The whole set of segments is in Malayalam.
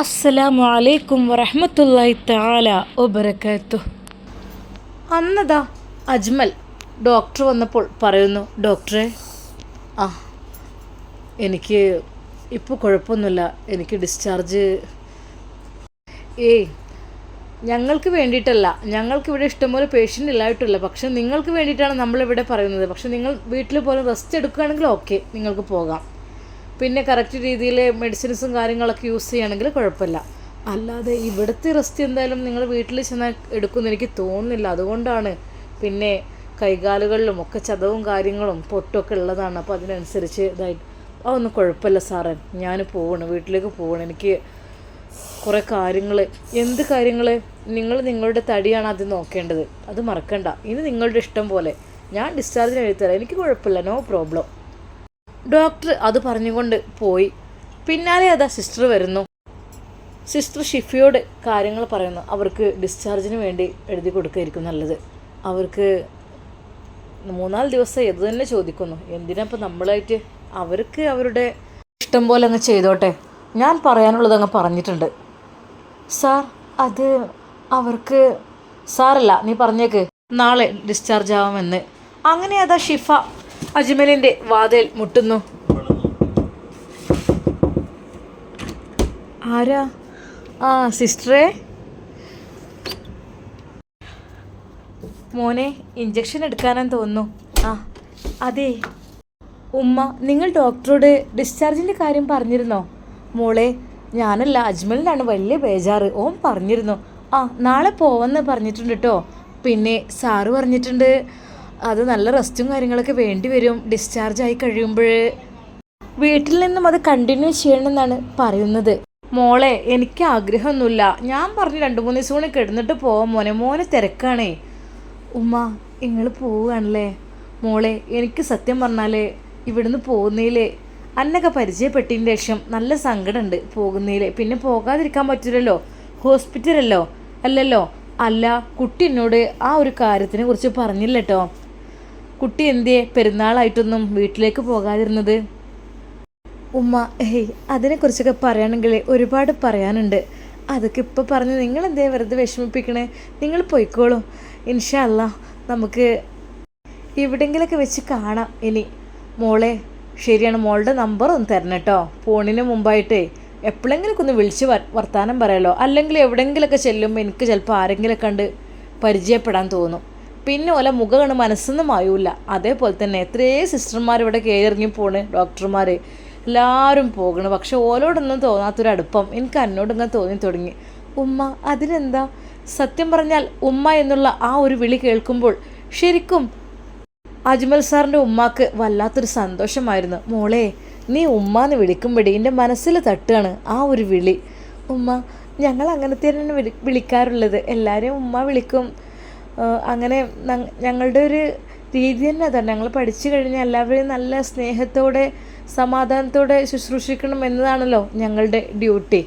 അസ്സലാമു അലൈക്കും വറഹ്മത്തുള്ളാഹി തആല വബറകാത്തു അന്നതാ അജ്മൽ ഡോക്ടർ വന്നപ്പോൾ പറയുന്നു ഡോക്ടറെ ആ എനിക്ക് ഇപ്പോൾ കുഴപ്പമൊന്നുമില്ല. എനിക്ക് ഡിസ്ചാർജ് ഏയ് ഞങ്ങൾക്ക് വേണ്ടിയിട്ടല്ല. ഞങ്ങൾക്ക് ഇവിടെ ഇഷ്ടംപോലെ പേഷ്യന്റ് ഇല്ലായിട്ടില്ല പക്ഷെ നിങ്ങൾക്ക് വേണ്ടിയിട്ടാണ് നമ്മളിവിടെ പറയുന്നത്. പക്ഷെ നിങ്ങൾ വീട്ടിൽ പോലും റെസ്റ്റ് എടുക്കുകയാണെങ്കിൽ ഓക്കെ നിങ്ങൾക്ക് പോകാം. പിന്നെ കറക്റ്റ് രീതിയിൽ മെഡിസിൻസും കാര്യങ്ങളൊക്കെ യൂസ് ചെയ്യുകയാണെങ്കിൽ കുഴപ്പമില്ല. അല്ലാതെ ഇവിടുത്തെ റെസ്റ്റ് എന്തായാലും നിങ്ങൾ വീട്ടിൽ ചെന്നാൽ എടുക്കുമെന്ന് എനിക്ക് തോന്നുന്നില്ല. അതുകൊണ്ടാണ് പിന്നെ കൈകാലുകളിലും ഒക്കെ ചതവും കാര്യങ്ങളും പൊട്ടൊക്കെ ഉള്ളതാണ്. അപ്പോൾ അതിനനുസരിച്ച് ഇതായി. അതൊന്നും കുഴപ്പമില്ല സാറേ. ഞാൻ പോവണം. വീട്ടിലേക്ക് പോവണം. എനിക്ക് കുറേ കാര്യങ്ങൾ എന്ത് കാര്യങ്ങൾ നിങ്ങൾ നിങ്ങളുടെ തടിയാണ് അത് നോക്കേണ്ടത്. അത് മറക്കണ്ട. ഇനി നിങ്ങളുടെ ഇഷ്ടം പോലെ. ഞാൻ ഡിസ്ചാർജിന് എഴുതി തരാം. എനിക്ക് കുഴപ്പമില്ല. നോ പ്രോബ്ലം ഡോക്ടർ അത് പറഞ്ഞുകൊണ്ട് പോയി. പിന്നാലെ അതാ സിസ്റ്റർ വരുന്നു. സിസ്റ്റർ ഷിഫിയോട് കാര്യങ്ങൾ പറയുന്നു. അവർക്ക് ഡിസ്ചാർജിന് വേണ്ടി എഴുതി കൊടുക്കുകയായിരിക്കും നല്ലത്. അവർക്ക് മൂന്നാൽ ദിവസം ഇത് തന്നെ ചോദിക്കുന്നു. എന്തിനാ ഇപ്പം നമ്മളായിട്ട് അവർക്ക് അവരുടെ ഇഷ്ടം പോലെ അങ്ങ് ചെയ്തോട്ടെ. ഞാൻ പറയാനുള്ളത് അങ്ങ് പറഞ്ഞിട്ടുണ്ട്. സാർ അത് അവർക്ക് സാറല്ല നീ പറഞ്ഞേക്ക്. നാളെ ഡിസ്ചാർജ് ആവാമെന്ന്. അങ്ങനെ അതാ ഷിഫ അജ്മലിന്റെ വാതിൽ മുട്ടുന്നു. ആരാ? ആ സിസ്റ്ററെ. മോനെ ഇഞ്ചക്ഷൻ എടുക്കാനെന്ന് തോന്നുന്നു. ആ അതെ. ഉമ്മ നിങ്ങൾ ഡോക്ടറോട് ഡിസ്ചാർജിന്റെ കാര്യം പറഞ്ഞിരുന്നോ? മോളെ ഞാനല്ല അജ്മലിനാണ് വലിയ ബേജാറ്. ഓം പറഞ്ഞിരുന്നു. ആ നാളെ പോവെന്ന് പറഞ്ഞിട്ടുണ്ട് കേട്ടോ പിന്നെ സാറ് പറഞ്ഞിട്ടുണ്ട് അത് നല്ല റെസ്റ്റും കാര്യങ്ങളൊക്കെ വേണ്ടി വരും. ഡിസ്ചാർജ് ആയി കഴിയുമ്പോൾ വീട്ടിൽ നിന്നും അത് കണ്ടിന്യൂ ചെയ്യണമെന്നാണ് പറയുന്നത്. മോളെ എനിക്ക് ആഗ്രഹമൊന്നുമില്ല. ഞാൻ പറഞ്ഞു രണ്ട് മൂന്ന് ദിവസം കൂടി കിടന്നിട്ട് പോവാം. മോനെ മോനെ തിരക്കാണേ. ഉമ്മ നിങ്ങൾ പോവുകയാണല്ലേ? മോളെ എനിക്ക് സത്യം പറഞ്ഞാലേ ഇവിടുന്ന് പോകുന്നതിലേ അന്നൊക്കെ പരിചയപ്പെട്ടതിന് ശേഷം നല്ല സങ്കടമുണ്ട് പോകുന്നതിൽ പിന്നെ പോകാതിരിക്കാൻ പറ്റില്ലല്ലോ? ഹോസ്പിറ്റലല്ലോ അല്ലല്ലോ? അല്ല കുട്ടി എന്നോട് ആ ഒരു കാര്യത്തിനെ കുറിച്ച് പറഞ്ഞില്ല കേട്ടോ കുട്ടി എന്തേ പെരുന്നാളായിട്ടൊന്നും വീട്ടിലേക്ക് പോകാതിരുന്നത്? ഉമ്മ ഹേയ് അതിനെക്കുറിച്ചൊക്കെ പറയുകയാണെങ്കിൽ ഒരുപാട് പറയാനുണ്ട്. അതൊക്കെ ഇപ്പോൾ പറഞ്ഞ് നിങ്ങൾ എന്തേ വെറുതെ വിഷമിപ്പിക്കണേ? നിങ്ങൾ പോയിക്കോളൂ. ഇൻഷാ അല്ലാ നമുക്ക് എവിടെങ്കിലൊക്കെ വെച്ച് കാണാം ഇനി. മോളെ ശരിയാണ് മോളുടെ നമ്പർ ഒന്ന് തരണം കേട്ടോ. ഫോണിന് മുമ്പായിട്ടേ എപ്പോഴെങ്കിലൊക്കെ ഒന്ന് വിളിച്ച് വർ- വർത്താനം പറയാലോ. അല്ലെങ്കിൽ എവിടെങ്കിലൊക്കെ ചെല്ലുമ്പോൾ എനിക്ക് ചിലപ്പോൾ ആരെങ്കിലൊക്കെ കണ്ട് പരിചയപ്പെടാൻ തോന്നും. പിന്നെ ഓല മുഖമാണ് മനസ്സൊന്നും മായൂല. അതേപോലെ തന്നെ എത്രയേ സിസ്റ്റർമാർ ഇവിടെ കയറിറങ്ങി പോണ് ഡോക്ടർമാർ എല്ലാവരും പോകണം. പക്ഷെ ഓലോടൊന്നും തോന്നാത്തൊരു അടുപ്പം. എനിക്ക് എന്നോടിങ്ങനെ തോന്നി തുടങ്ങി. ഉമ്മ അതിനെന്താ? സത്യം പറഞ്ഞാൽ ഉമ്മ എന്നുള്ള ആ ഒരു വിളി കേൾക്കുമ്പോൾ ശരിക്കും അജ്മൽ സാറിന്റെ ഉമ്മാക്ക് വല്ലാത്തൊരു സന്തോഷമായിരുന്നു. മോളെ നീ ഉമ്മ എന്ന് വിളിക്കുമ്പോഴേ എന്റെ മനസ്സിൽ തട്ടുകയാണ് ആ ഒരു വിളി. ഉമ്മ ഞങ്ങൾ അങ്ങനത്തെ തന്നെയാണ് വിളി വിളിക്കാറുള്ളത്. എല്ലാവരെയും ഉമ്മ വിളിക്കും. അങ്ങനെ ഞങ്ങളുടെ ഒരു രീതി തന്നെ അതാണ്. ഞങ്ങൾ പഠിച്ചു കഴിഞ്ഞാൽ എല്ലാവരെയും നല്ല സ്നേഹത്തോടെ സമാധാനത്തോടെ ശുശ്രൂഷിക്കണം എന്നതാണല്ലോ ഞങ്ങളുടെ ഡ്യൂട്ടി.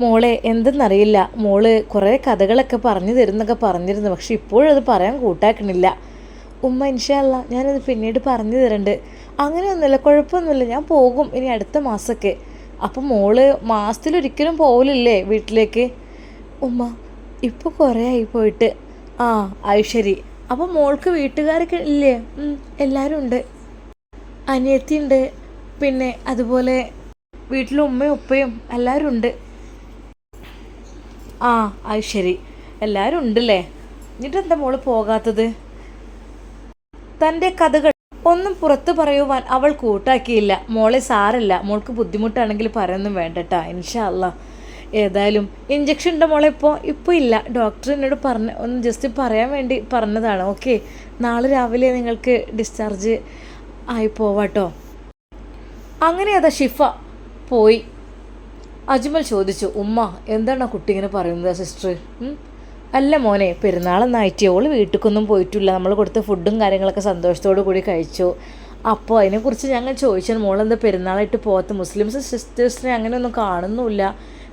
മോളെ എന്തെന്നറിയില്ല. മോൾ കുറേ കഥകളൊക്കെ പറഞ്ഞു തരുന്നൊക്കെ പറഞ്ഞിരുന്നു. പക്ഷെ ഇപ്പോഴത് പറയാൻ കൂട്ടാക്കണില്ല. ഉമ്മ ഇൻഷല്ല ഞാനത് പിന്നീട് പറഞ്ഞു തരണ്ട്. അങ്ങനെയൊന്നുമില്ല കുഴപ്പമൊന്നുമില്ല. ഞാൻ പോകും ഇനി അടുത്ത മാസമൊക്കെ അപ്പം മോൾ മാസത്തിലൊരിക്കലും പോകലില്ലേ വീട്ടിലേക്ക്? ഉമ്മ ഇപ്പോൾ കുറേ ആയി പോയിട്ട്. ആ അത് ശരി. അപ്പം മോൾക്ക് വീട്ടുകാരൊക്കെ ഇല്ലേ? എല്ലാവരും ഉണ്ട്. അനിയത്തിയുണ്ട് പിന്നെ അതുപോലെ വീട്ടിൽ ഉമ്മയും ഉപ്പയും എല്ലാവരും ഉണ്ട്. ആ അത് ശരി. എല്ലാവരും ഉണ്ടല്ലേ? എന്നിട്ട് എന്താ മോൾ പോകാത്തത്? തന്റെ കഥകൾ ഒന്നും പുറത്തു പറയുവാൻ അവൾ കൂട്ടാക്കിയില്ല. മോളെ സാരല്ല. മോൾക്ക് ബുദ്ധിമുട്ടാണെങ്കിൽ പറയൊന്നും വേണ്ടട്ടാ. ഇൻഷാ അല്ലാ ഏതായാലും ഇഞ്ചക്ഷൻ ഉണ്ട് മോളെ ഇപ്പോൾ ഇപ്പോൾ ഇല്ല. ഡോക്ടർ എന്നോട് പറഞ്ഞ ഒന്ന് ജസ്റ്റ് പറയാൻ വേണ്ടി പറഞ്ഞതാണ്. ഓക്കെ നാളെ രാവിലെ നിങ്ങൾക്ക് ഡിസ്ചാർജ് ആയി പോവാട്ടോ. അങ്ങനെ അതാ ഷിഫ പോയി. അജ്മൽ ചോദിച്ചു ഉമ്മ എന്താണ് കുട്ടി ഇങ്ങനെ പറയുന്നത് സിസ്റ്റർ അല്ല മോനെ പെരുന്നാളെന്നായിട്ട് ഓൾ വീട്ടിലേക്കൊന്നും പോയിട്ടില്ല. നമ്മൾ കൊടുത്ത ഫുഡും കാര്യങ്ങളൊക്കെ സന്തോഷത്തോടു കൂടി കഴിച്ചു. അപ്പോൾ അതിനെക്കുറിച്ച് ഞങ്ങൾ ചോദിച്ചാൽ മോളെന്താ പെരുന്നാളായിട്ട് പോകാത്ത മുസ്ലിംസ് സിസ്റ്റേഴ്സിനെ അങ്ങനെയൊന്നും കാണുന്നുമില്ല.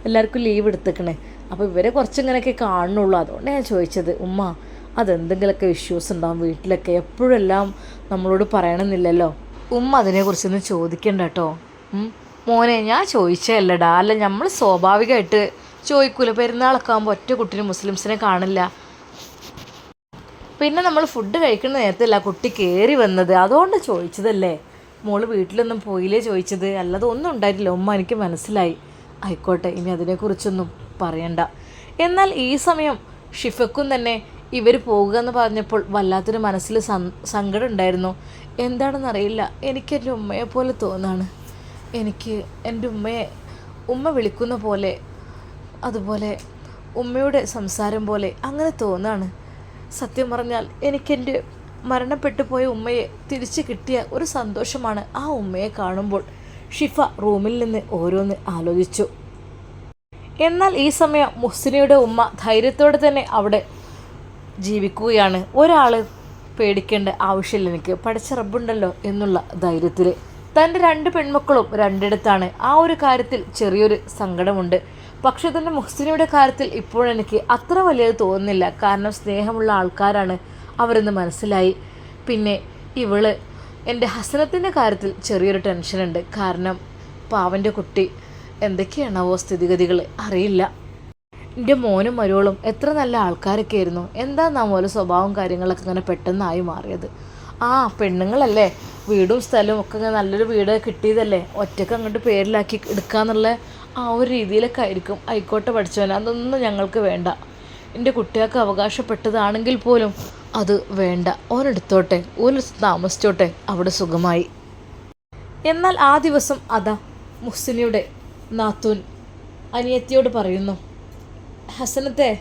എല്ലാവർക്കും ലീവ് എടുത്തേക്കണേ. അപ്പോൾ ഇവരെ കുറച്ച് ഇങ്ങനെയൊക്കെ കാണുന്നുള്ളൂ. അതുകൊണ്ട് ഞാൻ ചോദിച്ചത് ഉമ്മ അതെന്തെങ്കിലുമൊക്കെ ഇഷ്യൂസ് ഉണ്ടാവും വീട്ടിലൊക്കെ? എപ്പോഴെല്ലാം നമ്മളോട് പറയണമെന്നില്ലല്ലോ? ഉമ്മ അതിനെക്കുറിച്ചൊന്നും ചോദിക്കണ്ട കേട്ടോ. മോനെ ഞാൻ ചോദിച്ചല്ലടാ അല്ല നമ്മൾ സ്വാഭാവികമായിട്ട് ചോദിക്കൂല. പെരുന്നാളൊക്കെ ആകുമ്പോൾ ഒറ്റ കുട്ടീനെ മുസ്ലിംസിനെ കാണില്ല. പിന്നെ നമ്മൾ ഫുഡ് കഴിക്കുന്ന നേരത്തല്ല കുട്ടി കയറി വന്നത്. അതുകൊണ്ട് ചോദിച്ചതല്ലേ? മോൾ വീട്ടിലൊന്നും പോയില്ലേ ചോദിച്ചത്? അല്ലാതെ ഒന്നും ഉണ്ടായിട്ടില്ല. ഉമ്മ എനിക്ക് മനസ്സിലായി. ആയിക്കോട്ടെ ഇനി അതിനെക്കുറിച്ചൊന്നും പറയണ്ട. എന്നാൽ ഈ സമയം ഷിഫക്കും തന്നെ ഇവർ പോകുക എന്ന് പറഞ്ഞപ്പോൾ വല്ലാത്തൊരു മനസ്സിൽ സങ്കടം ഉണ്ടായിരുന്നു എന്താണെന്നറിയില്ല എനിക്ക് എന്റെ ഉമ്മയെ പോലെ തോന്നാണ്. എനിക്ക് എന്റെ ഉമ്മയെ ഉമ്മ വിളിക്കുന്ന പോലെ അതുപോലെ ഉമ്മയുടെ സംസാരം പോലെ അങ്ങനെ തോന്നാണ്. സത്യം പറഞ്ഞാൽ എനിക്കെന്റെ മരണപ്പെട്ടു പോയ ഉമ്മയെ തിരിച്ചു കിട്ടിയ ഒരു സന്തോഷമാണ് ആ ഉമ്മയെ കാണുമ്പോൾ. ഷിഫ റൂമിൽ നിന്ന് ഓരോന്ന് ആലോചിച്ചു. എന്നാൽ ഈ സമയം മുഹ്സിനയുടെ ഉമ്മ ധൈര്യത്തോടെ തന്നെ അവിടെ ജീവിക്കുകയാണ്. ഒരാൾ പേടിക്കേണ്ട ആവശ്യമില്ല എനിക്ക്. പഠിച്ച റബ്ബുണ്ടല്ലോ എന്നുള്ള ധൈര്യത്തിൽ തന്റെ രണ്ട് പെൺമക്കളും രണ്ടിടത്താണ്. ആ ഒരു കാര്യത്തിൽ ചെറിയൊരു സങ്കടമുണ്ട്. പക്ഷെ തന്നെ മുഹ്സിനയുടെ കാര്യത്തിൽ ഇപ്പോഴെനിക്ക് അത്ര വലിയത് തോന്നുന്നില്ല. കാരണം സ്നേഹമുള്ള ആൾക്കാരാണ് അവരെന്ന് മനസ്സിലായി. പിന്നെ ഇവൾ എന്റെ ഹസനത്തിന്റെ കാര്യത്തിൽ ചെറിയൊരു ടെൻഷനുണ്ട്. കാരണം പാവന്റെ കുട്ടി എന്തൊക്കെയാണാവോ സ്ഥിതിഗതികൾ അറിയില്ല. എന്റെ മോനും മരുവളും എത്ര നല്ല ആൾക്കാരൊക്കെ ആയിരുന്നു. എന്താ നാം പോലെ സ്വഭാവം കാര്യങ്ങളൊക്കെ ഇങ്ങനെ പെട്ടെന്നായി മാറിയത്. ആ പെണ്ണുങ്ങളല്ലേ? വീടും സ്ഥലവും ഒക്കെ നല്ലൊരു വീട് കിട്ടിയതല്ലേ? ഒറ്റയ്ക്ക് അങ്ങോട്ട് പേരിലാക്കി എടുക്കാന്നുള്ള ആ ഒരു രീതിയിലൊക്കെ ആയിരിക്കും. ആയിക്കോട്ടെ പഠിച്ചവൻ അതൊന്നും ഞങ്ങൾക്ക് വേണ്ട. എന്റെ കുട്ടികൾക്ക് അവകാശപ്പെട്ടതാണെങ്കിൽ പോലും അത് വേണ്ട. ഓനെടുത്തോട്ടെ ഓനെടുത്ത് താമസിച്ചോട്ടെ അവിടെ സുഖമായി. എന്നാൽ ആ ദിവസം അതാ മുഹ്സിനിയുടെ നാത്തൂൻ അനിയത്തിയോട് പറയുന്നു ഹസനത്തെ.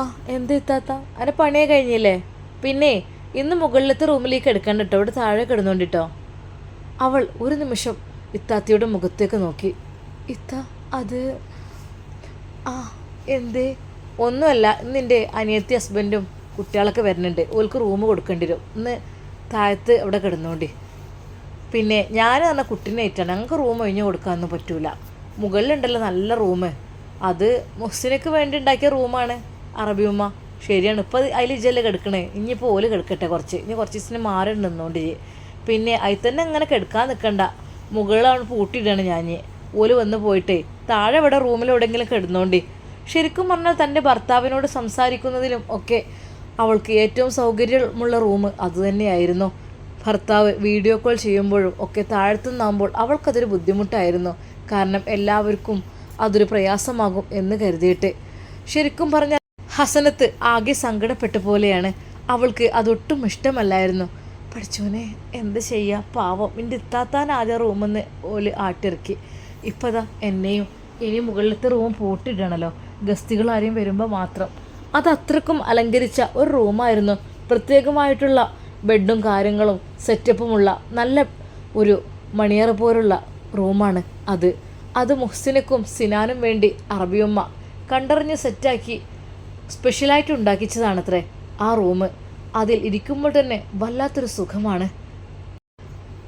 ആ എന്ത് ഇത്താത്ത അരെ പണിയെ കഴിഞ്ഞില്ലേ? പിന്നെ ഇന്ന് മുകളിലത്തെ റൂമിലേക്ക് എടുക്കണ്ട കേട്ടോ ഇവിടെ താഴെ കിടന്നുകൊണ്ടിട്ടോ അവൾ ഒരു നിമിഷം ഇത്താത്തിയുടെ മുഖത്തേക്ക് നോക്കി. ഇത്ത അത് ആ എന്തേ? ഒന്നുമല്ല നിന്റെ അനിയത്തി ഹസ്ബൻഡും കുട്ടികളൊക്കെ വരുന്നുണ്ട്. ഓൾക്ക് റൂം കൊടുക്കേണ്ടി വരും. ഇന്ന് താഴത്ത് അവിടെ കിടന്നോണ്ടി. പിന്നെ ഞാൻ പറഞ്ഞ കുട്ടീനെ ഏറ്റാണ്. ഞങ്ങൾക്ക് റൂം ഒഴിഞ്ഞു കൊടുക്കാനൊന്നും പറ്റൂല. മുകളിലുണ്ടല്ലോ നല്ല റൂം അത് മുഹ്സിനക്ക് വേണ്ടി ഉണ്ടാക്കിയ റൂമാണ് അറബി ഉമ്മ. ശരിയാണ്. ഇപ്പോൾ അതിൽ ഇജല്ലേ കിടക്കണേ. ഇനിയിപ്പോൾ ഓൽ കിടക്കട്ടെ കുറച്ച്. ഇനി കുറച്ച് ദിവസത്തിന് മാറി നിന്നുകൊണ്ട് പിന്നെ അതിൽ തന്നെ അങ്ങനെ കിടക്കാൻ നിൽക്കണ്ട മുകളിലാണ് പൂട്ടിയിടാണ് ഞാൻ ഓൽ വന്ന് പോയിട്ടേ താഴെ ഇവിടെ റൂമിൽ എവിടെയെങ്കിലും കിടന്നോണ്ടി. ശരിക്കും പറഞ്ഞാൽ തന്റെ ഭർത്താവിനോട് സംസാരിക്കുന്നതിലും ഒക്കെ അവൾക്ക് ഏറ്റവും സൗകര്യമുള്ള റൂം അതുതന്നെയായിരുന്നു ഭർത്താവ് വീഡിയോ കോൾ ചെയ്യുമ്പോഴും ഒക്കെ താഴ്ത്തുന്നാകുമ്പോൾ അവൾക്കതൊരു ബുദ്ധിമുട്ടായിരുന്നു. കാരണം എല്ലാവർക്കും അതൊരു പ്രയാസമാകും എന്ന് കരുതിയിട്ട്. ശരിക്കും പറഞ്ഞാൽ ഹസനത്ത് ആകെ സങ്കടപ്പെട്ട പോലെയാണ്. അവൾക്ക് അതൊട്ടും ഇഷ്ടമല്ലായിരുന്നു. പഠിച്ചോനെ എന്ത് ചെയ്യുക പാവം എന്റെ ഇത്താത്താൻ ആദ്യ റൂമെന്ന് ഓൽ ആട്ടിറക്കി. ഇപ്പതാ എന്നെയും ഇനി മുകളിലത്തെ റൂം പൂട്ടിയിടണല്ലോ ഗസ്റ്റുകൾ ആരെയും വരുമ്പോൾ മാത്രം അത് അത്രക്കും അലങ്കരിച്ച ഒരു റൂമായിരുന്നു. പ്രത്യേകമായിട്ടുള്ള ബെഡും കാര്യങ്ങളും സെറ്റപ്പുമുള്ള നല്ല ഒരു മണിയറ പോലുള്ള റൂമാണ് അത്. അത് മുഹ്സിനക്കും സിനാനും വേണ്ടി അറബിയമ്മ കണ്ടറിഞ്ഞ് സെറ്റാക്കി സ്പെഷ്യലായിട്ട് ഉണ്ടാക്കിച്ചതാണത്രേ ആ റൂം അതിൽ ഇരിക്കുമ്പോൾ തന്നെ വല്ലാത്തൊരു സുഖമാണ്.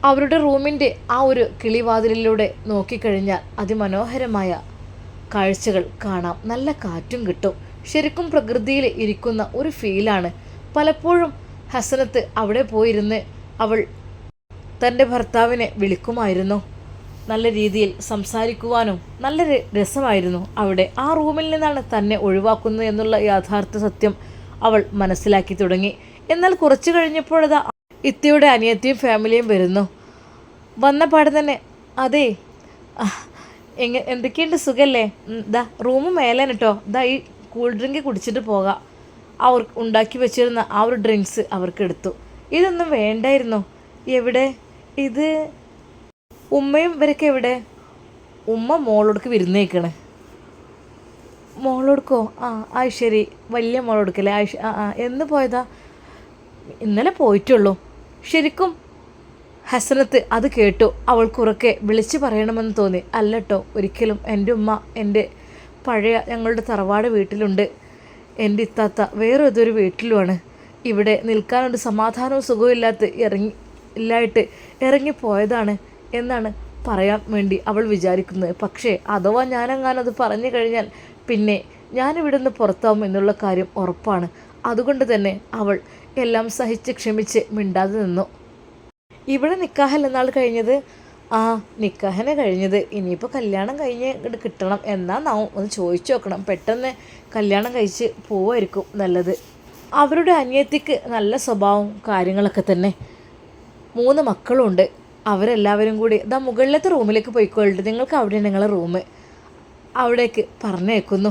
അവരുടെ റൂമിന്റെ ആ ഒരു കിളിവാതിലിലൂടെ നോക്കിക്കഴിഞ്ഞാൽ അതിമനോഹരമായ കാഴ്ചകൾ കാണാം. നല്ല കാറ്റും കിട്ടും. ശരിക്കും പ്രകൃതിയിൽ ഇരിക്കുന്ന ഒരു ഫീലാണ്. പലപ്പോഴും ഹസനത്ത് അവിടെ പോയിരുന്ന് അവൾ തന്റെ ഭർത്താവിനെ വിളിക്കുമായിരുന്നു. നല്ല രീതിയിൽ സംസാരിക്കുവാനും നല്ല രസമായിരുന്നു അവിടെ. ആ റൂമിൽ നിന്നാണ് തന്നെ ഒഴിവാക്കുന്നത് എന്നുള്ള യാഥാർത്ഥ സത്യം അവൾ മനസ്സിലാക്കി തുടങ്ങി. എന്നാൽ കുറച്ചു കഴിഞ്ഞപ്പോഴതാ ഇത്തിയുടെ അനിയത്തിയും ഫാമിലിയും വരുന്നു. വന്ന പാടെ തന്നെ അതെ എങ്ങ എന്തൊക്കെയുണ്ട് സുഖല്ലേ? ദാ റൂം മേലേനെട്ടോ ദാ ഈ കൂൾ ഡ്രിങ്ക് കുടിച്ചിട്ട് പോകാം. അവർ ഉണ്ടാക്കി വെച്ചിരുന്ന ആ ഒരു ഡ്രിങ്ക്സ് അവർക്ക് എടുത്തു. ഇതൊന്നും വേണ്ടായിരുന്നു. എവിടെ? ഇത് ഉമ്മയും ഇവരൊക്കെ എവിടെ? ഉമ്മ മോളോടക്ക് വിരുന്നേക്കണ്. മോളോടുക്കോ? ആ ആ ശരി. വലിയ മോളോടുക്കല്ലേ? ആ ആ ആ. എന്ന് പോയതാ? ഇന്നലെ പോയിട്ടുള്ളൂ. ശരിക്കും ഹസനത്ത് അത് കേട്ടു. അവൾക്കുറക്കെ വിളിച്ചു പറയണമെന്ന് തോന്നി. അല്ലട്ടോ ഒരിക്കലും. എന്റെ ഉമ്മ എന്റെ പഴയ ഞങ്ങളുടെ തറവാട് വീട്ടിലുണ്ട്. എന്റെ ഇത്താത്ത വേറെ ഏതൊരു വീട്ടിലുമാണ്. ഇവിടെ നിൽക്കാനൊരു സമാധാനവും സുഖവും ഇല്ലാത്ത ഇറങ്ങി ഇല്ലായിട്ട് ഇറങ്ങിപ്പോയതാണ് എന്നാണ് പറയാൻ വേണ്ടി അവൾ വിചാരിക്കുന്നത്. പക്ഷേ അഥവാ ഞാനെങ്ങാനത് പറഞ്ഞു കഴിഞ്ഞാൽ പിന്നെ ഞാനിവിടെ നിന്ന് പുറത്താവും എന്നുള്ള കാര്യം ഉറപ്പാണ്. അതുകൊണ്ട് തന്നെ അവൾ എല്ലാം സഹിച്ച് ക്ഷമിച്ച് മിണ്ടാതെ നിന്നു. ഇവിടെ നിക്കാഹൽ എന്നാൾ കഴിഞ്ഞത് ആ നിക്കാഹനെ കഴിഞ്ഞത്. ഇനിയിപ്പോൾ കല്യാണം കഴിഞ്ഞ് ഇങ്ങോട്ട് കിട്ടണം. എന്നാന്നാവും ഒന്ന് ചോദിച്ചു നോക്കണം. പെട്ടെന്ന് കല്യാണം കഴിച്ച് പോവായിരിക്കും നല്ലത്. അവരുടെ അനിയത്തിക്ക് നല്ല സ്വഭാവവും കാര്യങ്ങളൊക്കെ തന്നെ. മൂന്ന് മക്കളുണ്ട്. അവരെല്ലാവരും കൂടി ഇതാ മുകളിലത്തെ റൂമിലേക്ക് പോയിക്കോളിട്ട്. നിങ്ങൾക്ക് അവിടെ നിങ്ങളെ റൂം അവിടേക്ക് പറഞ്ഞേക്കുന്നു.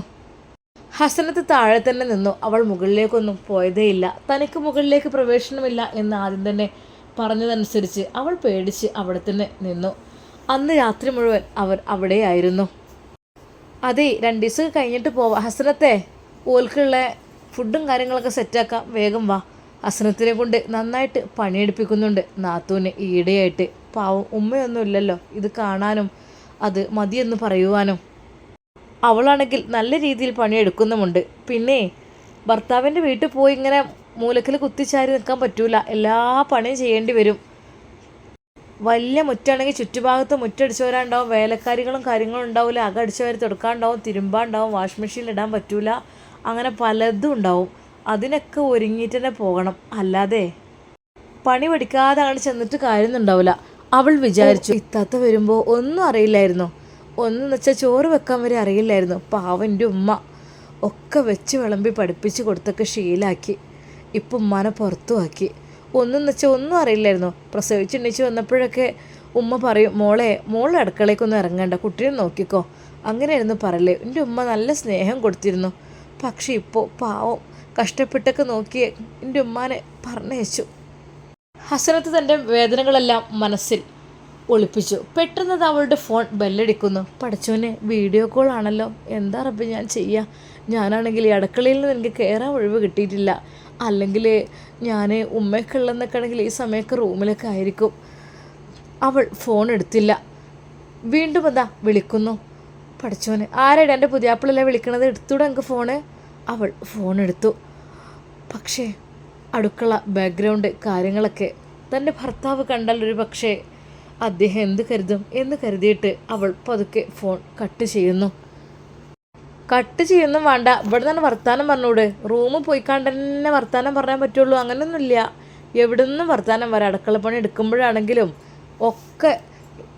ഹസനത്ത് താഴെ തന്നെ നിന്നു. അവൾ മുകളിലേക്കൊന്നും പോയതേയില്ല. തനിക്ക് മുകളിലേക്ക് പ്രവേശനമില്ല എന്ന് ആദ്യം തന്നെ പറഞ്ഞതനുസരിച്ച് അവൾ പേടിച്ച് അവിടെ തന്നെ നിന്നു. അന്ന് രാത്രി മുഴുവൻ അവർ അവിടെയായിരുന്നു. അതെ രണ്ട് ദിവസം കഴിഞ്ഞിട്ട് പോവാം. ഹസനത്തെ ഓൽക്കുള്ള ഫുഡും കാര്യങ്ങളൊക്കെ സെറ്റാക്കാം. വേഗം വാ. ഹസനത്തിനെ കൊണ്ട് നന്നായിട്ട് പണിയെടുപ്പിക്കുന്നുണ്ട്. നാത്തൂന് ഈടെയായിട്ട്. പാവം ഉമ്മയൊന്നും ഇല്ലല്ലോ. ഇത് കാണാനും അത് മതിയെന്ന് പറയുവാനും. അവളാണെങ്കിൽ നല്ല രീതിയിൽ പണിയെടുക്കുന്നുമുണ്ട്. പിന്നെ ഭർത്താവിന്റെ വീട്ടിൽ പോയി ഇങ്ങനെ മൂലക്കിൽ കുത്തിച്ചാരി നിൽക്കാൻ പറ്റൂല. എല്ലാ പണിയും ചെയ്യേണ്ടി വരും. വലിയ മുറ്റാണെങ്കിൽ ചുറ്റുഭാഗത്ത് മുറ്റടിച്ചവരാണ്ടാവും. വേലക്കാരികളും കാര്യങ്ങളും ഉണ്ടാവില്ല അക അടിച്ചു തുടക്കാണ്ടാവും. തിരുമ്പാണ്ടാവും. വാഷ് മെഷീനിൽ ഇടാൻ പറ്റൂല. അങ്ങനെ പലതും ഉണ്ടാവും. അതിനൊക്കെ ഒരുങ്ങിയിട്ട് തന്നെ പോകണം. അല്ലാതെ പണി പഠിക്കാതെ അങ്ങനെ ചെന്നിട്ട് കാര്യമൊന്നുണ്ടാവില്ല അവൾ വിചാരിച്ചു ഇത്താത്ത വരുമ്പോൾ ഒന്നും അറിയില്ലായിരുന്നു. ഒന്നെന്ന് വെച്ചാൽ ചോറ് വെക്കാൻ വരെ അറിയില്ലായിരുന്നു. പാവന്റെ ഉമ്മ. ഒക്കെ വെച്ച് വിളമ്പി പഠിപ്പിച്ച് കൊടുത്തൊക്കെ ശീലാക്കി. ഇപ്പം ഉമ്മാനെ പുറത്തു ആക്കി. ഒന്നും വെച്ചാൽ ഒന്നും അറിയില്ലായിരുന്നു. പ്രസവിച്ച് എണീച്ച് വന്നപ്പോഴൊക്കെ ഉമ്മ പറയും മോളെ മോളെ അടുക്കളയ്ക്കൊന്നും ഇറങ്ങണ്ട കുട്ടിയെ നോക്കിക്കോ. അങ്ങനെയായിരുന്നു പറയലേ. എന്റെ ഉമ്മ നല്ല സ്നേഹം കൊടുത്തിരുന്നു. പക്ഷേ ഇപ്പോൾ പാവം കഷ്ടപ്പെട്ടൊക്കെ നോക്കി എന്റെ ഉമ്മാനെ പറഞ്ഞയച്ചു. ഹസനത്ത് തന്റെ വേദനകളെല്ലാം മനസ്സിൽ ഒളിപ്പിച്ചു. പെട്ടെന്ന് അവളുടെ ഫോൺ ബെല്ലടിക്കുന്നു. പഠിച്ചോനെ വീഡിയോ കോൾ ആണല്ലോ. എന്താ റബ്ബ് ഞാൻ ചെയ്യുക ഞാനാണെങ്കിൽ ഈ അടുക്കളയിൽ നിന്ന് എനിക്ക് കയറാൻ ഒഴിവ് കിട്ടിയിട്ടില്ല. അല്ലെങ്കിൽ ഞാൻ ഉമ്മയ്ക്കുള്ളതെന്നൊക്കെ ആണെങ്കിൽ ഈ സമയമൊക്കെ റൂമിലൊക്കെ ആയിരിക്കും. അവൾ ഫോൺ എടുത്തില്ല. വീണ്ടും എന്താ? വിളിക്കുന്നു. പഠിച്ചോനെ ആരാണ് എന്റെ പുതിയാപ്പിളല്ലേ വിളിക്കണത്? എടുത്തൂടെ എനിക്ക് ഫോണ് അവൾ ഫോൺ എടുത്തു. പക്ഷേ അടുക്കള ബാക്ക്ഗ്രൗണ്ട് കാര്യങ്ങളൊക്കെ തന്റെ ഭർത്താവ് കണ്ടാൽ ഒരു പക്ഷേ അദ്ദേഹം എന്ത് കരുതും എന്ന് കരുതിയിട്ട് അവൾ പതുക്കെ ഫോൺ കട്ട് ചെയ്യുന്നു. കട്ട് ചെയ്യൊന്നും വേണ്ട. ഇവിടെ തന്നെ വർത്താനം പറഞ്ഞൂടെ. റൂമിൽ പോയി തന്നെ വർത്താനം പറയാൻ പറ്റുള്ളൂ. അങ്ങനെയൊന്നുമില്ല എവിടെ നിന്നും വർത്താനം വരാം അടുക്കളപ്പണി എടുക്കുമ്പോഴാണെങ്കിലും ഒക്കെ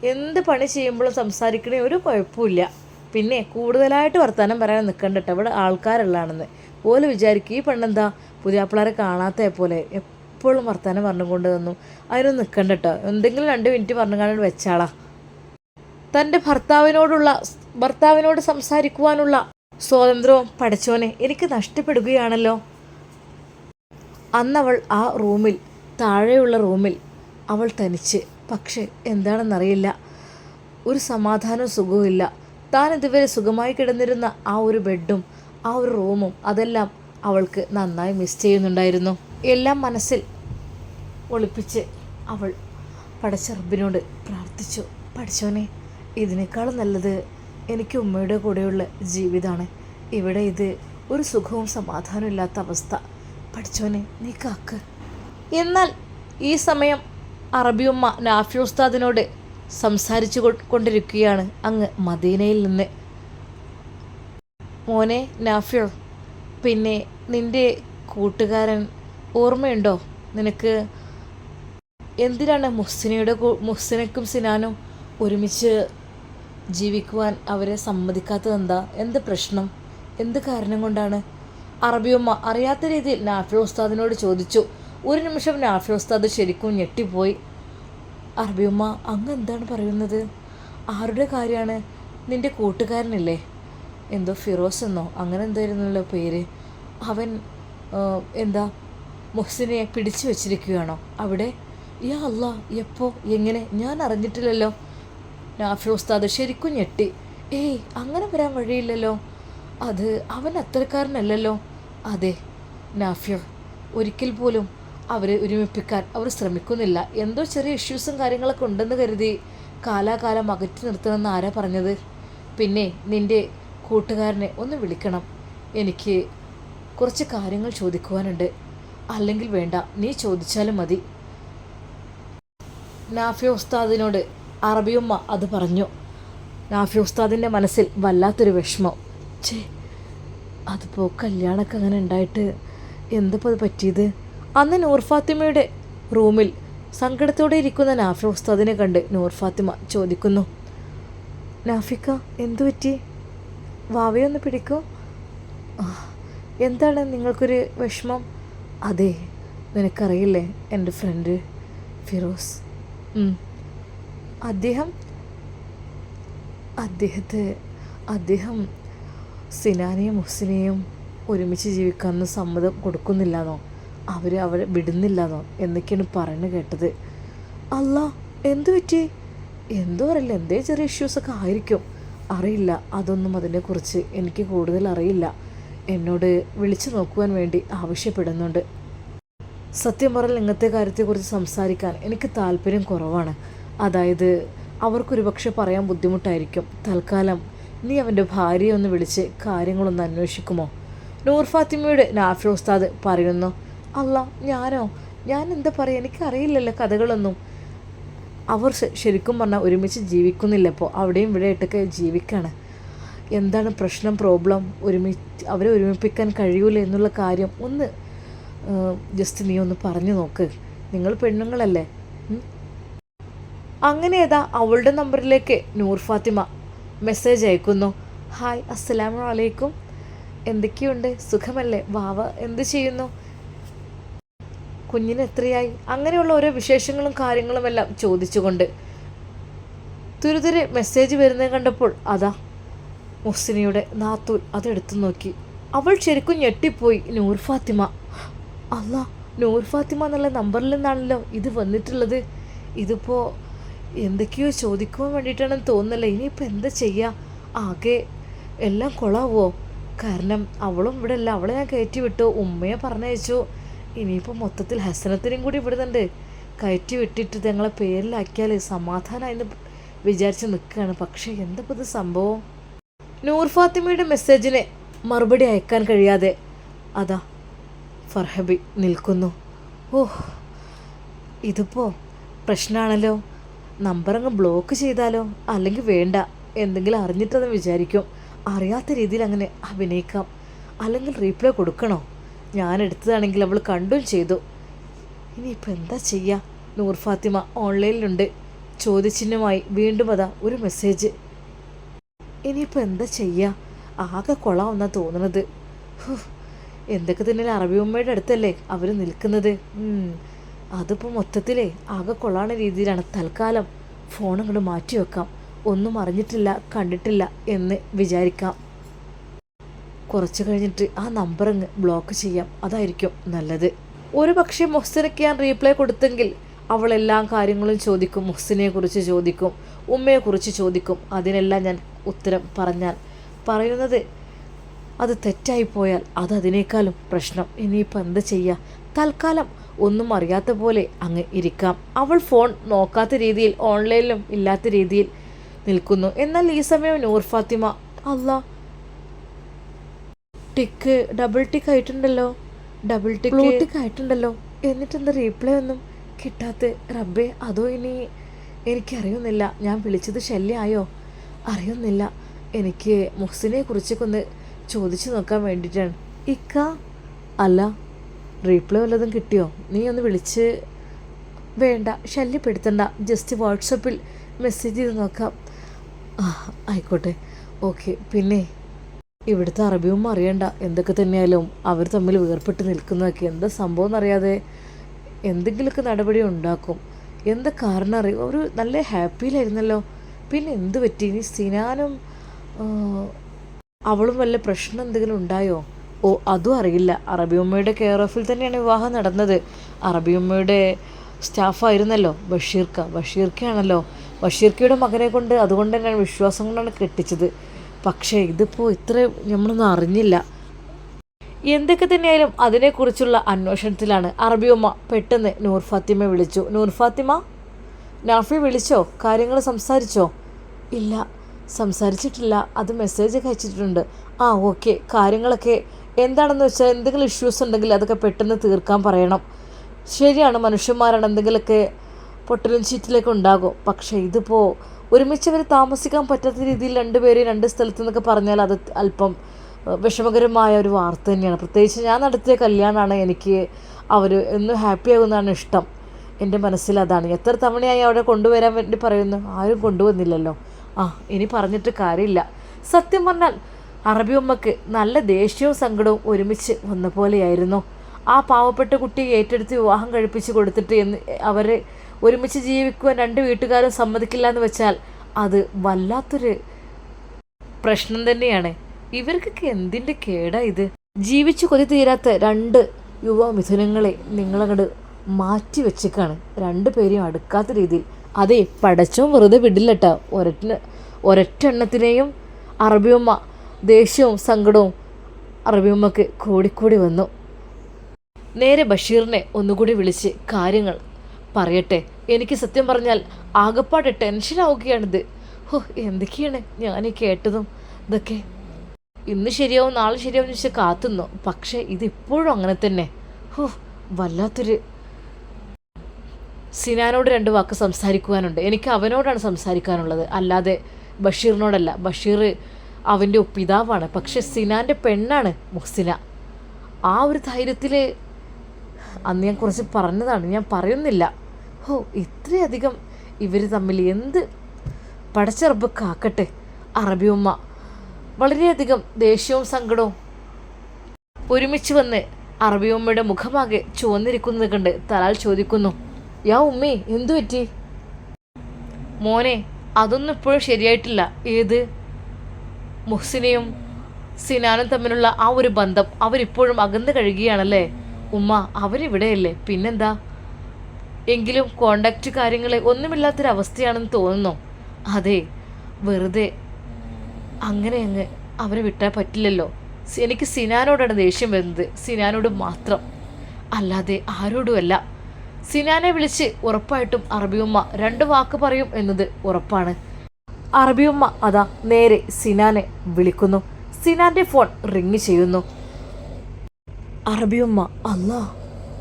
എന്ത് പണി ചെയ്യുമ്പോഴും സംസാരിക്കണേ ഒരു കുഴപ്പമില്ല. പിന്നെ കൂടുതലായിട്ട് വർത്താനം പറയാൻ നിൽക്കണ്ട കേട്ടോ. ഇവിടെ ആൾക്കാരുള്ളതാണെന്ന്. ഓൽ വിചാരിക്കും ഈ പെണ്ണെന്താ? പുതിയാപ്പിളാരെ കാണാത്ത പോലെ. എപ്പോഴും വർത്താനം പറഞ്ഞുകൊണ്ട് തന്നു അതിനൊന്നും നിൽക്കണ്ട കേട്ടോ. എന്തെങ്കിലും രണ്ട് മിനിറ്റ് പറഞ്ഞു കാണാൻ വെച്ചാളാ. തന്റെ ഭർത്താവിനോടുള്ള ഭർത്താവിനോട് സംസാരിക്കുവാനുള്ള സ്വാതന്ത്ര്യവും പഠിച്ചോനെ എനിക്ക് നഷ്ടപ്പെടുകയാണല്ലോ. അന്നവൾ ആ റൂമിൽ താഴെയുള്ള റൂമിൽ അവൾ തനിച്ച്. പക്ഷേ എന്താണെന്നറിയില്ല. ഒരു സമാധാനവും സുഖവും ഇല്ല. താൻ ഇതുവരെ സുഖമായി കിടന്നിരുന്ന ആ ഒരു ബെഡും ആ ഒരു റൂമും അതെല്ലാം അവൾക്ക് നന്നായി മിസ് ചെയ്യുന്നുണ്ടായിരുന്നു. എല്ലാം മനസ്സിൽ ഒളിപ്പിച്ച് അവൾ പടച്ച റബ്ബിനോട് പ്രാർത്ഥിച്ചു. പഠിച്ചോനെ ഇതിനേക്കാളും നല്ലത് എനിക്ക് ഉമ്മയുടെ കൂടെയുള്ള ജീവിതമാണ് ഇവിടെ ഇത് ഒരു സുഖവും സമാധാനവും ഇല്ലാത്ത അവസ്ഥ. പഠിച്ചോനെ നീ കാക്ക്. എന്നാൽ ഈ സമയം അറബി ഉമ്മ നാഫി ഉസ്താദിനോട് സംസാരിച്ചു കൊണ്ടിരിക്കുകയാണ് അങ്ങ് മദീനയിൽ നിന്ന്. മോനെ നാഫിയോ പിന്നെ നിന്റെ കൂട്ടുകാരൻ ഓർമ്മയുണ്ടോ? നിനക്ക് എന്തിനാണ് മുഹ്സിനയുടെ മുഹ്സിനക്കും സിനാനും ഒരുമിച്ച് ജീവിക്കുവാൻ അവരെ സമ്മതിക്കാത്തത് എന്താ? എന്ത് പ്രശ്നം? എന്ത് കാരണം കൊണ്ടാണ്? അറബിയമ്മ അറിയാത്ത രീതിയിൽ നാഫി ഉസ്താദിനോട് ചോദിച്ചു. ഒരു നിമിഷം നാഫി ഉസ്താദ് ശരിക്കും ഞെട്ടിപ്പോയി. അറബിയമ്മ അങ്ങ് എന്താണ് പറയുന്നത്? ആരുടെ കാര്യമാണ്? നിന്റെ കൂട്ടുകാരനില്ലേ? എന്തോ ഫിറോസ് എന്നോ? അങ്ങനെ എന്തായിരുന്നല്ലോ പേര്. അവൻ എന്താ മൊഹ്സിനെ പിടിച്ചു വച്ചിരിക്കുകയാണോ? അവിടെ? യാ അല്ല എപ്പോൾ എങ്ങനെ? ഞാൻ അറിഞ്ഞിട്ടില്ലല്ലോ. നാഫി ഉസ്താദ് ശരിക്കും ഞെട്ടി. ഏയ് അങ്ങനെ വരാൻ വഴിയില്ലല്ലോ. അത് അവൻ അത്തരക്കാരനല്ലല്ലോ. അതെ നാഫിയ ഒരിക്കൽ പോലും അവരെ ഒരുമിപ്പിക്കാൻ അവർ ശ്രമിക്കുന്നില്ല. എന്തോ ചെറിയ ഇഷ്യൂസും കാര്യങ്ങളൊക്കെ ഉണ്ടെന്ന് കരുതി കാലാകാലം അകറ്റി നിർത്തണമെന്ന് ആരാ പറഞ്ഞത്? പിന്നെ നിന്റെ കൂട്ടുകാരനെ ഒന്ന് വിളിക്കണം. എനിക്ക് കുറച്ച് കാര്യങ്ങൾ ചോദിക്കുവാനുണ്ട്. അല്ലെങ്കിൽ വേണ്ട നീ ചോദിച്ചാലും മതി. നാഫിയ ഉസ്താദിനോട് അറബിയുമ്മ അത് പറഞ്ഞു. നാഫി ഉസ്താദിന്റെ മനസ്സിൽ വല്ലാത്തൊരു വിഷമം. ചേ അതിപ്പോൾ കല്യാണമൊക്കെ അങ്ങനെ ഉണ്ടായിട്ട് എന്തപ്പോൾ അത് പറ്റിയത്? അന്ന് നൂർ ഫാത്തിമയുടെ റൂമിൽ സങ്കടത്തോടെ ഇരിക്കുന്ന നാഫി ഉസ്താദിനെ കണ്ട് നൂർ ഫാത്തിമ ചോദിക്കുന്നു നാഫിക്ക എന്തു പറ്റി? വാവയൊന്ന് പിടിക്കൂ. എന്താണ് നിങ്ങൾക്കൊരു വിഷമം? അതെ നിനക്കറിയില്ലേ എന്റെ ഫ്രണ്ട് ഫിറോസ്. അദ്ദേഹം അദ്ദേഹത്തെ അദ്ദേഹം സിനാനെയും മുഹ്സിനെയും ഒരുമിച്ച് ജീവിക്കാനൊന്നും സമ്മതം കൊടുക്കുന്നില്ലെന്നോ? അവർ അവരെ വിടുന്നില്ലെന്നോ? എന്നൊക്കെയാണ് പറഞ്ഞു കേട്ടത്. അല്ല എന്തു പറ്റി? എന്തോ അറിയില്ല. എന്തേ ചെറിയ ഇഷ്യൂസൊക്കെ ആയിരിക്കും. അറിയില്ല. അതൊന്നും അതിനെക്കുറിച്ച് എനിക്ക് കൂടുതൽ അറിയില്ല. എന്നോട് വിളിച്ചു നോക്കുവാൻ വേണ്ടി ആവശ്യപ്പെടുന്നുണ്ട്. സത്യം പറഞ്ഞാൽ ഇങ്ങനത്തെ കാര്യത്തെക്കുറിച്ച് സംസാരിക്കാൻ എനിക്ക് താല്പര്യം കുറവാണ്. അതായത് അവർക്കൊരു പക്ഷെ പറയാൻ ബുദ്ധിമുട്ടായിരിക്കും. തൽക്കാലം നീ അവന്റെ ഭാര്യയെ ഒന്ന് വിളിച്ച് കാര്യങ്ങളൊന്ന് അന്വേഷിക്കുമോ? നൂർ ഫാത്തിമയുടെ നാഫി ഉസ്താദ് പറയുന്നു അല്ല ഞാനോ? ഞാൻ എന്താ പറയുക എനിക്കറിയില്ലല്ലോ കഥകളൊന്നും. അവർ ശരിക്കും പറഞ്ഞാൽ ഒരുമിച്ച് ജീവിക്കുന്നില്ല ഇപ്പോൾ അവിടെയും ഇവിടെ ഇട്ടൊക്കെ ജീവിക്കാണ്. എന്താണ് പ്രശ്നം പ്രോബ്ലം? ഒരുമിച്ച് അവരെ ഒരുമിപ്പിക്കാൻ കഴിയൂല എന്നുള്ള കാര്യം ഒന്ന് ജസ്റ്റ് നീ ഒന്ന് പറഞ്ഞു നോക്ക്. നിങ്ങൾ പെണ്ണുങ്ങളല്ലേ? അങ്ങനെ ഏതാ അവളുടെ നമ്പറിലേക്ക് നൂർ ഫാത്തിമ മെസ്സേജ് അയക്കുന്നു. ഹായ് അസ്സലാമു അലൈക്കും. എന്തൊക്കെയുണ്ട്? സുഖമല്ലേ? വാവ എന്ത് ചെയ്യുന്നു? കുഞ്ഞിന് എത്രയായി? അങ്ങനെയുള്ള ഓരോ വിശേഷങ്ങളും കാര്യങ്ങളും എല്ലാം ചോദിച്ചുകൊണ്ട് തുരുതുരെ മെസ്സേജ് വരുന്നത് കണ്ടപ്പോൾ അതാ മുഹ്സിനിയുടെ നാത്തൂൽ അതെടുത്തു നോക്കി. അവൾ ശരിക്കും ഞെട്ടിപ്പോയി. നൂർ ഫാത്തിമ. അല്ല നൂർ ഫാത്തിമ എന്നുള്ള നമ്പറിൽ നിന്നാണല്ലോ ഇത് വന്നിട്ടുള്ളത്. ഇതിപ്പോൾ എന്തൊക്കെയോ ചോദിക്കുവാൻ വേണ്ടിയിട്ടാണെന്ന് തോന്നുന്നില്ല. ഇനിയിപ്പോൾ എന്താ ചെയ്യുക ആകെ എല്ലാം കൊളാവോ? കാരണം അവളും ഇവിടെ അല്ല. അവളെ ഞാൻ കയറ്റി വിട്ടു ഉമ്മയെ പറഞ്ഞയച്ചു. ഇനിയിപ്പോൾ മൊത്തത്തിൽ ഹസനത്തിനും കൂടി ഇവിടുന്നുണ്ട്. കയറ്റി വിട്ടിട്ട് ഞങ്ങളെ പേരിലാക്കിയാൽ സമാധാനമായെന്ന് വിചാരിച്ച് നിൽക്കുകയാണ് പക്ഷേ എന്താ ഇപ്പൊ ഇത് സംഭവം? നൂർ ഫാത്തിമയുടെ മെസ്സേജിനെ മറുപടി അയക്കാൻ കഴിയാതെ അതാ ഫർഹബി നിൽക്കുന്നു. ഓഹ് ഇതിപ്പോൾ പ്രശ്നമാണല്ലോ നമ്പർ അങ്ങ് ബ്ലോക്ക് ചെയ്താലോ? അല്ലെങ്കിൽ വേണ്ട. എന്തെങ്കിലും അറിഞ്ഞിട്ടെന്ന് വിചാരിക്കും. അറിയാത്ത രീതിയിൽ അങ്ങനെ അഭിനയിക്കാം. അല്ലെങ്കിൽ റീപ്ലൈ കൊടുക്കണോ? ഞാൻ എടുത്തതാണെങ്കിൽ അവൾ കണ്ടും ചെയ്തു. ഇനിയിപ്പോൾ എന്താ ചെയ്യുക നൂർ ഫാത്തിമ ഓൺലൈനിലുണ്ട്. ചോദ്യചിഹ്നമായി വീണ്ടും അതാ ഒരു മെസ്സേജ് ഇനിയിപ്പോൾ എന്താ ചെയ്യുക ആകെ കൊള്ളാമെന്നാ തോന്നുന്നത് എന്തൊക്കെ തന്നെ അറബി ഉമ്മയുടെ അടുത്തല്ലേ അവർ നിൽക്കുന്നത്? അതിപ്പോൾ മൊത്തത്തിലേ ആകെ കൊള്ളാണ രീതിയിലാണ് തൽക്കാലം ഫോൺ മാറ്റി വെക്കാം. ഒന്നും അറിഞ്ഞിട്ടില്ല കണ്ടിട്ടില്ല എന്ന് വിചാരിക്കാം. കുറച്ച് കഴിഞ്ഞിട്ട് ആ നമ്പർ അങ്ങ് ബ്ലോക്ക് ചെയ്യാം. അതായിരിക്കും നല്ലത്. ഒരു പക്ഷേ മൊഹ്സിനൊക്കെ ഞാൻ റീപ്ലൈ കൊടുത്തെങ്കിൽ അവൾ എല്ലാ കാര്യങ്ങളും ചോദിക്കും. മുഹ്സിനെ കുറിച്ച് ചോദിക്കും. ഉമ്മയെക്കുറിച്ച് ചോദിക്കും. അതിനെല്ലാം ഞാൻ ഉത്തരം പറഞ്ഞാൽ പറയുന്നത് അത് തെറ്റായി പോയാൽ അത് അതിനേക്കാളും പ്രശ്നം. ഇനിയിപ്പോൾ എന്ത് ചെയ്യുക തൽക്കാലം ഒന്നും അറിയാത്ത പോലെ അങ്ങ് ഇരിക്കാം. അവൾ ഫോൺ നോക്കാത്ത രീതിയിൽ ഓൺലൈനിലും ഇല്ലാത്ത രീതിയിൽ നിൽക്കുന്നു. എന്നാൽ ഈ സമയം നൂർ ഫാത്തിമ അല്ല ടിക്ക് ഡബിൾ ടിക്ക് ആയിട്ടുണ്ടല്ലോ. ഡബിൾ ടിക്ക് ടിക്ക് ആയിട്ടുണ്ടല്ലോ. എന്നിട്ട് എന്താ റീപ്ലൈ ഒന്നും കിട്ടാത്ത? റബ്ബേ അതോ ഇനി എനിക്കറിയുന്നില്ല. ഞാൻ വിളിച്ചത് ശല്യമായോ അറിയുന്നില്ല. എനിക്ക് മുഹ്സിനെ കുറിച്ചൊക്കെ ഒന്ന് ചോദിച്ചു നോക്കാൻ വേണ്ടിയിട്ടാണ്. ഇക്ക അല്ല റീപ്ലൈ വല്ലതും കിട്ടിയോ? നീ ഒന്ന് വിളിച്ച് വേണ്ട ശല്യപ്പെടുത്തണ്ട. ജസ്റ്റ് വാട്സപ്പിൽ മെസ്സേജ് ചെയ്ത് നോക്കാം. ആ ആയിക്കോട്ടെ. ഓക്കെ പിന്നെ ഇവിടുത്തെ അറബിയും അറിയണ്ട. എന്തൊക്കെ തന്നെയായാലും അവർ തമ്മിൽ വേർപെട്ട് നിൽക്കുന്നതൊക്കെ എന്താ സംഭവം എന്നറിയാതെ എന്തെങ്കിലുമൊക്കെ നടപടി ഉണ്ടാക്കും. എന്താ കാരണം അറിയും? ഒരു നല്ല ഹാപ്പിയിലായിരുന്നല്ലോ പിന്നെ എന്ത് പറ്റി? ഇനി സിനാനും അവളും വല്ല പ്രശ്നം എന്തെങ്കിലും ഉണ്ടായോ? ഓ അതും അറിയില്ല. അറബിയമ്മയുടെ കെയർ ഓഫിൽ തന്നെയാണ് വിവാഹം നടന്നത്. അറബിയമ്മയുടെ സ്റ്റാഫായിരുന്നല്ലോ ബഷീർക്ക. ബഷീർക്കയാണല്ലോ. ബഷീർക്കയുടെ മകനെ കൊണ്ട് അതുകൊണ്ട് തന്നെയാണ് വിശ്വാസം കൊണ്ടാണ് കെട്ടിച്ചത്. പക്ഷേ ഇതിപ്പോൾ ഇത്ര നമ്മളൊന്നും അറിഞ്ഞില്ല. എന്തൊക്കെ തന്നെയായാലും അതിനെക്കുറിച്ചുള്ള അന്വേഷണത്തിലാണ് അറബിയമ്മ പെട്ടെന്ന് നൂർ ഫാത്തിമ വിളിച്ചു. നൂർ ഫാത്തിമ നാഫി വിളിച്ചോ? കാര്യങ്ങൾ സംസാരിച്ചോ? ഇല്ല സംസാരിച്ചിട്ടില്ല. അത് മെസ്സേജ് അയച്ചിട്ടുണ്ട്. ആ ഓക്കെ കാര്യങ്ങളൊക്കെ എന്താണെന്ന് വെച്ചാൽ എന്തെങ്കിലും ഇഷ്യൂസ് ഉണ്ടെങ്കിൽ അതൊക്കെ പെട്ടെന്ന് തീർക്കാൻ പറയണം. ശരിയാണ് മനുഷ്യന്മാരാണ് എന്തെങ്കിലുമൊക്കെ പൊട്ടലും ചീറ്റിലൊക്കെ ഉണ്ടാകും. പക്ഷേ ഇതിപ്പോൾ ഒരുമിച്ച് അവർ താമസിക്കാൻ പറ്റാത്ത രീതിയിൽ രണ്ടുപേര് രണ്ട് സ്ഥലത്ത് നിന്നൊക്കെ പറഞ്ഞാൽ അത് അല്പം വിഷമകരമായ ഒരു വാർത്ത തന്നെയാണ്. പ്രത്യേകിച്ച് ഞാൻ നടത്തിയ കല്യാണമാണ് എനിക്ക് അവർ എന്നും ഹാപ്പി ആകുന്നതാണ് ഇഷ്ടം. എന്റെ മനസ്സിൽ അതാണ്. എത്ര തവണയായി അവിടെ കൊണ്ടുവരാൻ വേണ്ടി പറയുന്നു? ആരും കൊണ്ടുവന്നില്ലല്ലോ. ആ ഇനി പറഞ്ഞിട്ട് കാര്യമില്ല. സത്യം പറഞ്ഞാൽ അറബി ഉമ്മക്ക് നല്ല ദേഷ്യവും സങ്കടവും ഒരുമിച്ച് വന്ന പോലെയായിരുന്നു. ആ പാവപ്പെട്ട കുട്ടിയെ ഏറ്റെടുത്ത് വിവാഹം കഴിപ്പിച്ച് കൊടുത്തിട്ട് എന്ന് അവരെ ഒരുമിച്ച് ജീവിക്കുവാൻ രണ്ട് വീട്ടുകാരും സമ്മതിക്കില്ല എന്ന് വെച്ചാൽ അത് വല്ലാത്തൊരു പ്രശ്നം തന്നെയാണ്. ഇവർക്കൊക്കെ എന്തിന്റെ കേടാ ഇത്? ജീവിച്ചു കൊതി തീരാത്ത രണ്ട് യുവ മിഥുനങ്ങളെ നിങ്ങളങ്ങോട്ട് മാറ്റി വെച്ചേക്കാണ്. രണ്ട് പേരെയും അടുക്കാത്ത രീതിയിൽ. അതെ പടച്ചവും വെറുതെ വിടില്ലട്ട. ഒരൊറ്റ ഒരൊറ്റെണ്ണത്തിനെയും അറബിയമ്മ ദേഷ്യവും സങ്കടവും അറബിയമ്മക്ക് കൂടിക്കൂടി വന്നു. നേരെ ബഷീറിനെ ഒന്നുകൂടി വിളിച്ച് കാര്യങ്ങൾ പറയട്ടെ. എനിക്ക് സത്യം പറഞ്ഞാൽ ആകപ്പാട് ടെൻഷനാവുകയാണിത് ഓ എന്തൊക്കെയാണ് ഞാൻ കേട്ടതും ഇതൊക്കെ? ഇന്ന് ശരിയാവും നാളെ ശരിയാവും എന്ന് കാത്തുന്നു. പക്ഷേ ഇതിപ്പോഴും അങ്ങനെ തന്നെ. ഹോ വല്ലാത്തൊരു സിനാനോട് രണ്ട് വാക്ക് സംസാരിക്കുവാനുണ്ട്. എനിക്ക് അവനോടാണ് സംസാരിക്കാനുള്ളത്. അല്ലാതെ ബഷീറിനോടല്ല. ബഷീർ അവന്റെ പിതാവാണ് പക്ഷെ സിനാന്റെ പെണ്ണാണ് മുഹ്സിന. ആ ഒരു ധൈര്യത്തിൽ അന്ന് ഞാൻ കുറച്ച് പറഞ്ഞതാണ്. ഞാൻ പറയുന്നില്ല. ഓ ഇത്രയധികം ഇവർ തമ്മിൽ എന്ത് പടച്ചറബ് കാക്കട്ടെ അറബിയമ്മ വളരെയധികം ദേഷ്യവും സങ്കടവും ഒരുമിച്ച് വന്ന് അറബിയമ്മയുടെ മുഖമാകെ ചുവന്നിരിക്കുന്നത് കണ്ട് തലാൽ ചോദിക്കുന്നു യാ ഉമ്മേ എന്തു പറ്റി? മോനെ അതൊന്നും ഇപ്പോഴും ശരിയായിട്ടില്ല. ഏത്? മുഹ്സിനെയും സിനാനും തമ്മിലുള്ള ആ ഒരു ബന്ധം അവരിപ്പോഴും അകന്നു കഴിയുകയാണല്ലേ? ഉമ്മ അവരിവിടെയല്ലേ? പിന്നെന്താ? എങ്കിലും കോണ്ടാക്റ്റ് കാര്യങ്ങളെ ഒന്നുമില്ലാത്തൊരവസ്ഥയാണെന്ന് തോന്നുന്നു. അതെ വെറുതെ അങ്ങനെ അങ്ങ് അവരെ വിട്ടാൽ പറ്റില്ലല്ലോ. എനിക്ക് സിനാനോടാണ് ദേഷ്യം വരുന്നത്. സിനാനോട് മാത്രം. അല്ലാതെ ആരോടുമല്ല. സിനാനെ വിളിച്ച് ഉറപ്പായിട്ടും അറബിയുമ്മ രണ്ട് വാക്ക് പറയും എന്നത് ഉറപ്പാണ്. അറബിയുമ്മ അതാ നേരെ സിനാനെ വിളിക്കുന്നു. സിനാന്റെ ഫോൺ റിങ് ചെയ്യുന്നു. അറബിയുമ്മ അല്ലാ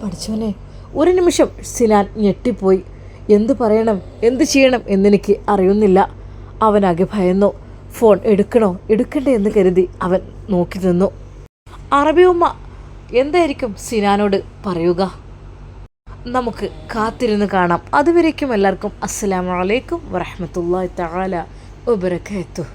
പഠിച്ചോനെ ഒരു നിമിഷം സിനാൻ ഞെട്ടിപ്പോയി. എന്ത് പറയണം എന്ത് ചെയ്യണം എന്നെനിക്ക് അറിയുന്നില്ല. അവനാകെ ഭയന്നു. ഫോൺ എടുക്കണോ എടുക്കണ്ടേ എന്ന് കരുതി അവൻ നോക്കി നിന്നു. അറബിയുമ്മ എന്തായിരിക്കും സിനാനോട് പറയുക? നമുക്ക് കാത്തിരുന്ന് കാണാം. അതുവരേക്കും എല്ലാവർക്കും അസ്സാം വലൈക്കും വറഹമത്തല്ലാ തആല. оберекету.